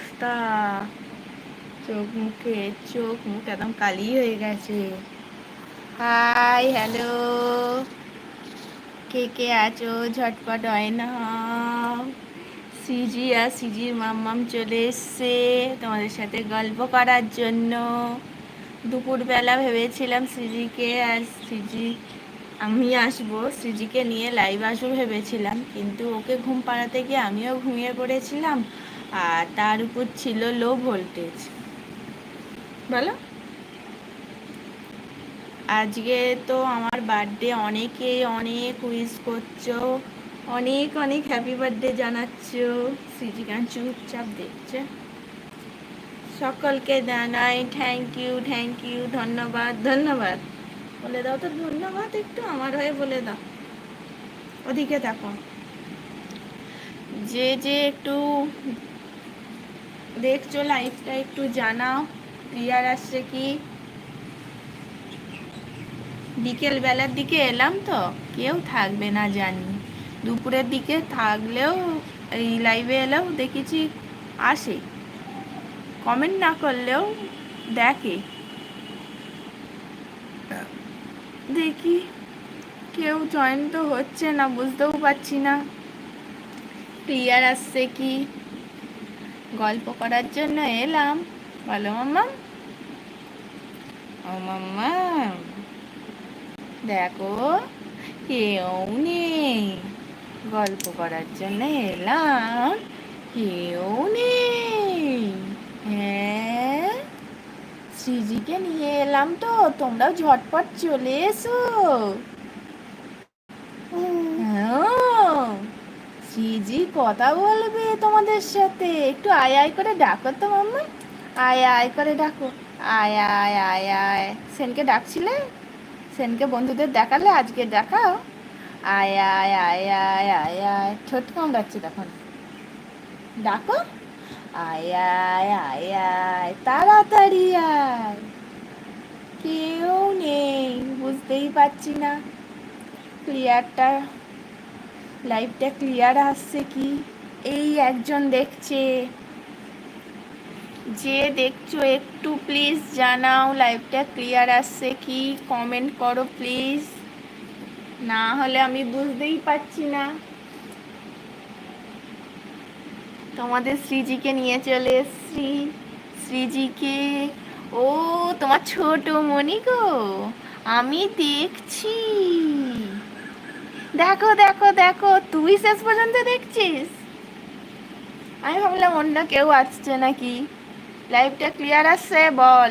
অবস্থা চোখ মুখে, চোখ মুখ একদম কালি হয়ে গেছে। High, hello. কে কে আছো? ঝটপট হয় না। সিজি আর সিজির মাম্মাম চলে এসছে তোমাদের সাথে গল্প করার জন্য। দুপুরবেলা ভেবেছিলাম সিজিকে আর সিজি, আমি আসব। সিজিকে নিয়ে লাইভ আসব ভেবেছিলাম, কিন্তু ওকে ঘুম পাড়াতে গিয়ে আমিও ঘুমিয়ে পড়েছিলাম। আর তার উপর ছিল লো ভোল্টেজ বলো? আজকে তো আমার বার্থডে অনেকে অনেক উইশ করছ, অনেক অনেক হ্যাপি বার্থডে জানাচ্ছ। গান চুপচাপ দেখছে। সকলকে জানাই থ্যাংক ইউ থ্যাংক ইউ ধন্যবাদ ধন্যবাদ। বলে দাও তো ধন্যবাদ একটু আমার হয়ে বলে দাও। ওদিকে দেখো। যে যে একটু দেখছ লাইফটা একটু জানাও ক্লিয়ার আসছে কি? বিকেল বেলার দিকে এলাম তো, কেউ থাকবে না জানি। দুপুরের দিকে থাকলেও এই লাইভে এলেও দেখেছি আসে। কমেন্ট না করলেও দেখে। দেখি, কেউ জয়েন তো হচ্ছে না, বুঝতেও পারছি না। ক্লিয়ার আসছে কি? গল্প করার জন্য এলাম। বলো, মাম্মা। ও, মাম্মা। দেখো, কেউ নেই। গল্প করার জন্য এলাম। কেউ নেই। হ্যাঁ? শ্রীজিকে নিয়ে এলাম তো, তোমরাও ঝটপট চলে এসো শ্রীজি কথা বলবে তোমাদের সাথে? একটু আয় আয় করে ডাকো তো, মাম্মা। আয় আয় করে ডাকো। আয় আয় আয় আয়। সেনকে ডাকছিলে? সেনকে বন্ধুদের দেখালে? আজকে দেখাও। আয় আয় আয় আয় আয় আয়। ঠোঁট কামড়াচ্ছে তখন। ডাকো। আয় আয় আয় আয়। তাড়াতাড়ি আয়। কেউ নেই, বুঝতেই পারছি না। ক্লিয়ারটা লাইভটা ক্লিয়ার আসছে কি? এই একজন দেখছে। যে দেখছ একটু প্লিজ জানাও লাইভটা ক্লিয়ার আসছে কি? কমেন্ট করো প্লিজ না হলে আমি বুঝতেই পারছি না। তোমাদের শ্রীজিকে নিয়ে চলে এসছি। শ্রীজিকে। ও, তোমার ছোট মনি গো। আমি দেখছি। দেখো দেখো দেখো, তুই শেষ পর্যন্ত দেখছিস? আমি ভাবলাম অন্য কেউ আসছে নাকি? লাইভটা ক্লিয়ার আসছে, বল।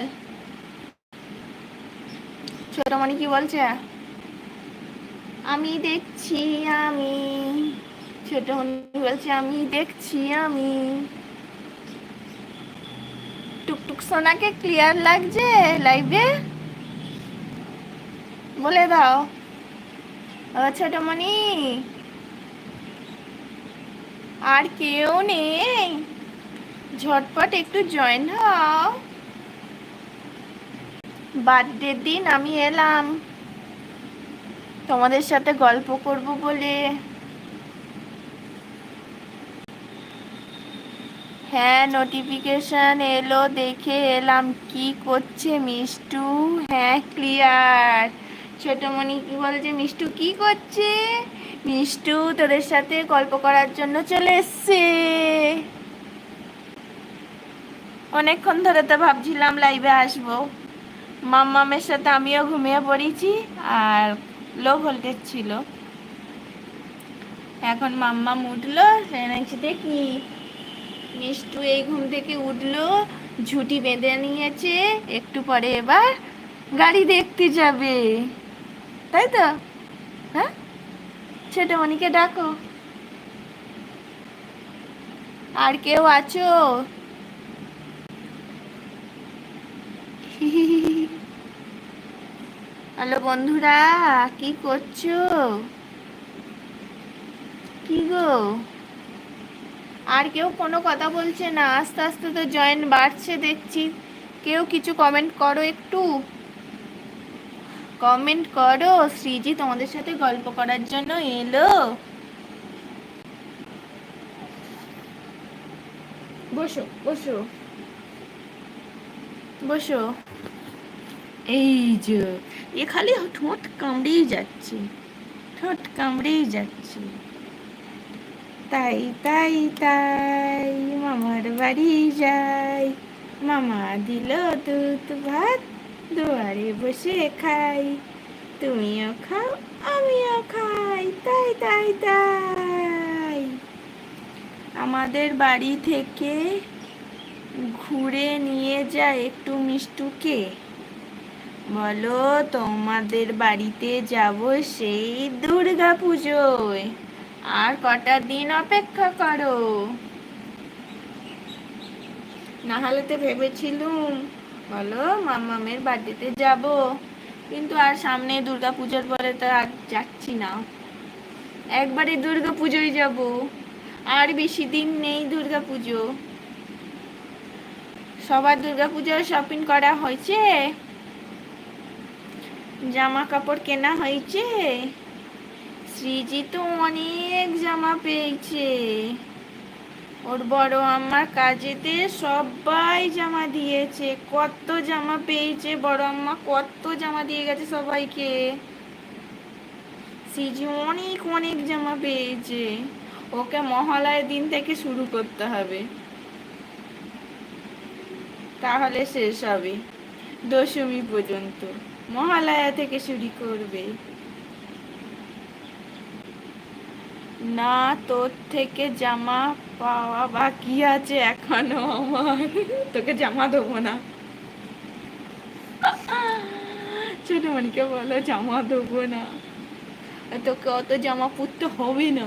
ছোট মনি কি বলছে? আমি দেখছি, আমি। ছোট মনি বলছে, আমি দেখছি, আমি। টুকটুক সোনাকে ক্লিয়ার লাগছে লাইভে বলে দাও। ও ছোট মনি আর কেউ নেই। ঝটপট একটু জয়েন হও। বার্থডের দিন আমি এলাম। তোমাদের সাথে গল্প করব বলে। হ্যাঁ নোটিফিকেশন এলো, দেখে এলাম। কি করছে মিষ্টু? হ্যাঁ ক্লিয়ার ছোটমণি কি বলছে, মিষ্টু কি করছে? মিষ্টু তোদের সাথে গল্প করার জন্য চলে এসছে। অনেকক্ষণ ধরে তো ভাবছিলাম লাইভে আসব। মাম্মামের সাথে আমিও ঘুমিয়ে পড়েছি আর লো ভোল্টেজ ছিল। এখন মাম্মাম উঠল কি মিষ্টু এই ঘুম থেকে উঠল, ঝুটি বেঁধে নিয়েছে, একটু পরে এবার গাড়ি দেখতে যাবে। তাই তো? হ্যাঁ? ছোট মনিকে ডাকো। আর কেউ আছো? হ্যালো বন্ধুরা, কি করছ? কি গো? আর কেউ কোনো কথা বলছে না? আস্তে আস্তে তো জয়েন বাড়ছে দেখছি। কেউ কিছু কমেন্ট করো একটু। কমেন্ট করো। শ্রীজি তোমাদের সাথে গল্প করার জন্য এলো। বসো বসো। বসো। এই যে এ খালি ঠোঁট কামড়েই যাচ্ছে। ঠোঁট কামড়েই যাচ্ছে। তাই তাই তাই মামার বাড়ি যাই। মামা দিল দুধ ভাত। দুয়ারে বসে খাই। তুমিও খাও, আমিও খাই। তাই তাই তাই। আমাদের বাড়ি থেকে ঘুরে নিয়ে যায় একটু মিষ্টুকে। বলো, তোমাদের বাড়িতে যাব সেই দুর্গা পুজোয়। আর কটা দিন অপেক্ষা করো। না হলে তো ভেবেছিলুম বলো, মামামের বাড়িতে যাব। কিন্তু আর সামনে দুর্গা পুজোর পরে তো আর যাচ্ছি না। একবারে দুর্গা পুজোয় যাব। আর বেশি দিন নেই দুর্গা পুজো। সবার দুর্গা পুজোর শপিং করা হয়েছে? জামা কাপড় কেনা হয়েছে? শ্রীজি তো অনেক জামা পেয়েছে। ওর বড় আমার কাজেতে সবাই জামা দিয়েছে, কত জামা পেয়েছে বড় আম্মা, কত জামা দিয়ে গেছে সবাইকে। সিজি অনেক অনেক জামা পেয়েছে। ওকে মহালয়ের দিন থেকে শুরু করতে হবে। তাহলে শেষ হবে। দশমী পর্যন্ত মহালয়া থেকে শুরু করবে। না তোর থেকে জামা পাওয়া বাকি আছে এখনও আমার। তোকে জামা দেবো না। ছোট বলো, জামা দেবো না। তোকে অত জামা পরতে হবে না।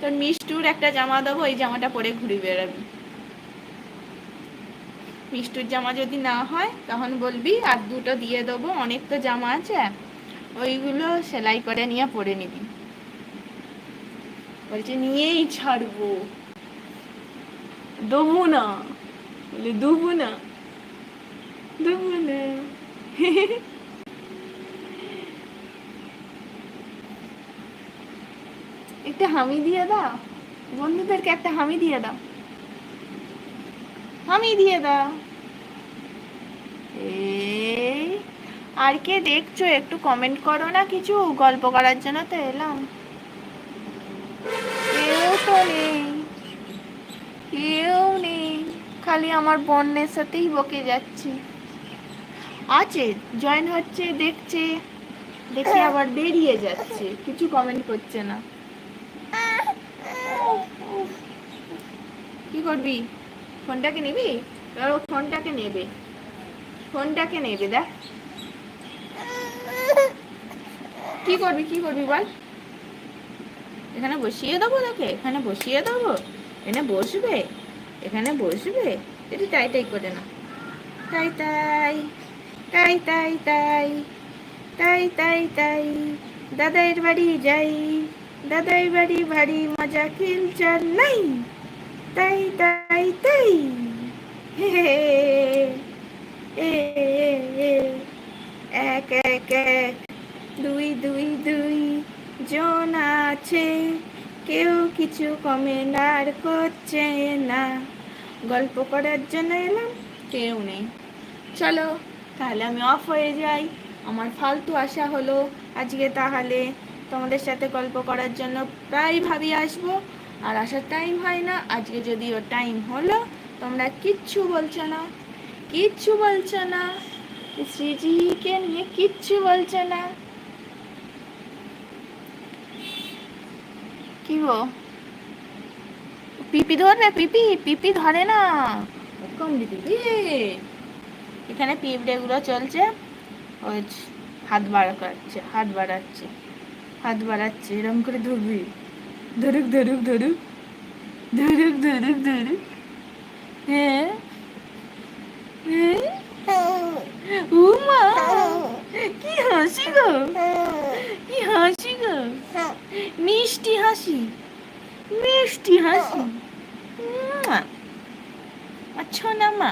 তোর মিষ্টুর একটা জামা দেবো ওই জামাটা পরে ঘুরে বেড়াবি। মিষ্টুর জামা যদি না হয়, তখন বলবি, আর দুটো দিয়ে দেবো অনেক তো জামা আছে, ওইগুলো সেলাই করে নিয়ে পরে নিবি। বলছে, নিয়েই ছাড়বো। দেবো না। বলে, দেবো না। দেবো না। একটা হামি দিয়ে দাও। বন্ধুদেরকে একটা হামি দিয়ে দাও। হামি দিয়ে দাও। এই, আর কে দেখছ? একটু কমেন্ট করো না কিছু। গল্প করার জন্য তো এলাম। নেই কেউ নেই খালি আমার বন্যের সাথেই বকে যাচ্ছি। আছে জয়েন হচ্ছে, দেখছে, দেখে আবার বেরিয়ে যাচ্ছে। কিছু কমেন্ট করছে না। কি করবি? ফোনটাকে নিবি? ও ফোনটাকে নেবে। ফোনটাকে নেবে, দেখ। কি করবি কি করবি বল? এখানে বসিয়ে দেবো তোকে, এখানে বসিয়ে দেবো। এখানে বসবে এখানে বসবে। একটু তাই তাই করে না। তাই তাই তাই তাই তাই তাই তাই তাই দাদাইয়ের বাড়ি যাই। দাদাই বাড়ি ভারী মজা খিলচার নাই। তাই তাই তাই। হে, এক এক এক, দুই দুই দুই জন আছে, কেউ কিছু কমেন্ট আর করছে না। গল্প করার জন্য এলাম, কেউ নেই। চলো, তাহলে আমি অফ হয়ে যাই। আমার ফালতু আসা হলো, আজকে তাহলে তোমাদের সাথে গল্প করার জন্য প্রায় ভাবি আসব। আর আসার টাইম হয় না, আজকে যদিও টাইম হলো, তোমরা কিচ্ছু বলছো না। কিচ্ছু বলছো না। শ্রীজিকে নিয়ে কিচ্ছু বলছো না। কি গো? পিপি ধরবে পিপি পিপি ধরে না। কমলি পিপি এখানে পিঁপড়েগুলো চলছে। ওই হাত বাড়াচ্ছে হাত বাড়াচ্ছে হাত বাড়াচ্ছে এরকম করে ধরবি। ধরুক ধরুক ধরুক। ধরুক ধরুক ধরুক। হ্যাঁ? উমা হাসি গো কি হাসি গো! মিষ্টি হাসি মিষ্টি হাসি। আচ্ছা না মা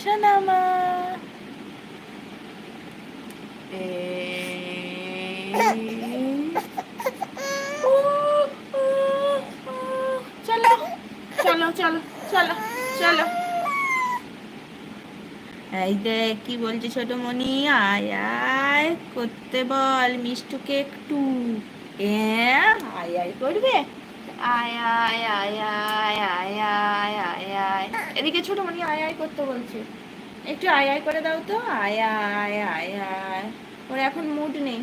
সোনা মা। চলো চলো চলো চলো চলো। এই দেখ, কি বলছে ছোট মনি? আয় আয়, করতে বল মিষ্টুকে একটু। আয় আয় করবে? আয় আয় আয় আয় আয় আয় আয় আয়। এদিকে ছোট মনি আয় আয় করতে বলছে। একটু আয় আয় করে দাও তো। আয় আয় আয় আয়। ওর এখন মুড নেই।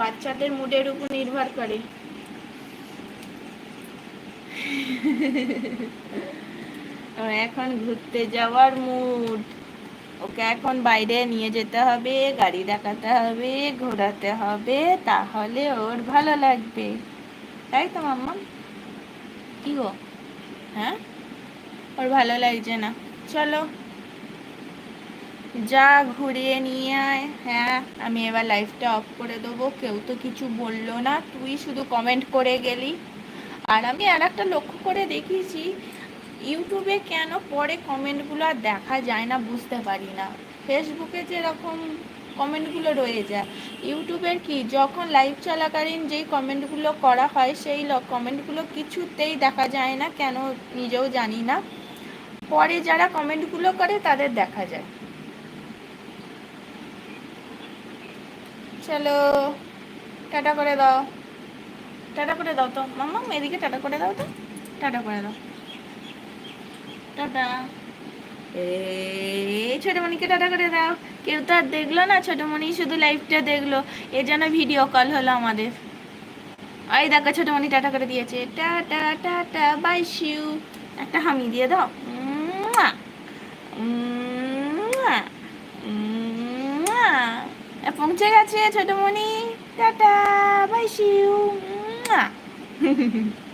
বাচ্চাদের মুডের উপর নির্ভর করে। এখন ঘুরতে যাওয়ার মুড ওকে এখন বাইরে নিয়ে যেতে হবে, গাড়ি দেখাতে হবে, ঘোরাতে হবে, তাহলে ওর ভালো লাগবে। তাই তো মাম্মা? কি গো? হ্যাঁ? ওর ভালো লাগছে না। চলো। যা ঘুরিয়ে নিয়ে আয়। হ্যাঁ আমি এবার লাইফটা অফ করে দেবো। কেউ তো কিছু বলল না। তুই শুধু কমেন্ট করে গেলি। আর আমি আর একটা লক্ষ্য করে দেখিয়েছি ইউটিউবে কেন পরে কমেন্টগুলো আর দেখা যায় না, বুঝতে পারি না। ফেসবুকে যেরকম কমেন্টগুলো রয়ে যায়, ইউটিউবের কি, যখন লাইভ চলাকালীন যেই কমেন্টগুলো করা হয়, সেই কমেন্টগুলো কিছুতেই দেখা যায় না, কেন নিজেও জানি না। পরে যারা কমেন্টগুলো করে, তাদের দেখা যায়। চলো, টাটা করে দাও। টাটা করে দাও তো। মাম্মা, এদিকে টাটা করে দাও তো। টাটা করে দাও। টাটা। এই ছোটমণিকে টাটা করে দাও। কেউ তো আর দেখল না, ছোটমণি শুধু লাইভটা দেখল। এ যেন ভিডিও কল হলো আমাদের। এই দেখো, ছোটমণি টাটা করে দিয়েছে। টাটা টাটা বাই শিউ একটা হামি দিয়ে দাও। পৌঁছে গেছে ছোটমণি। Tata bye শিউ।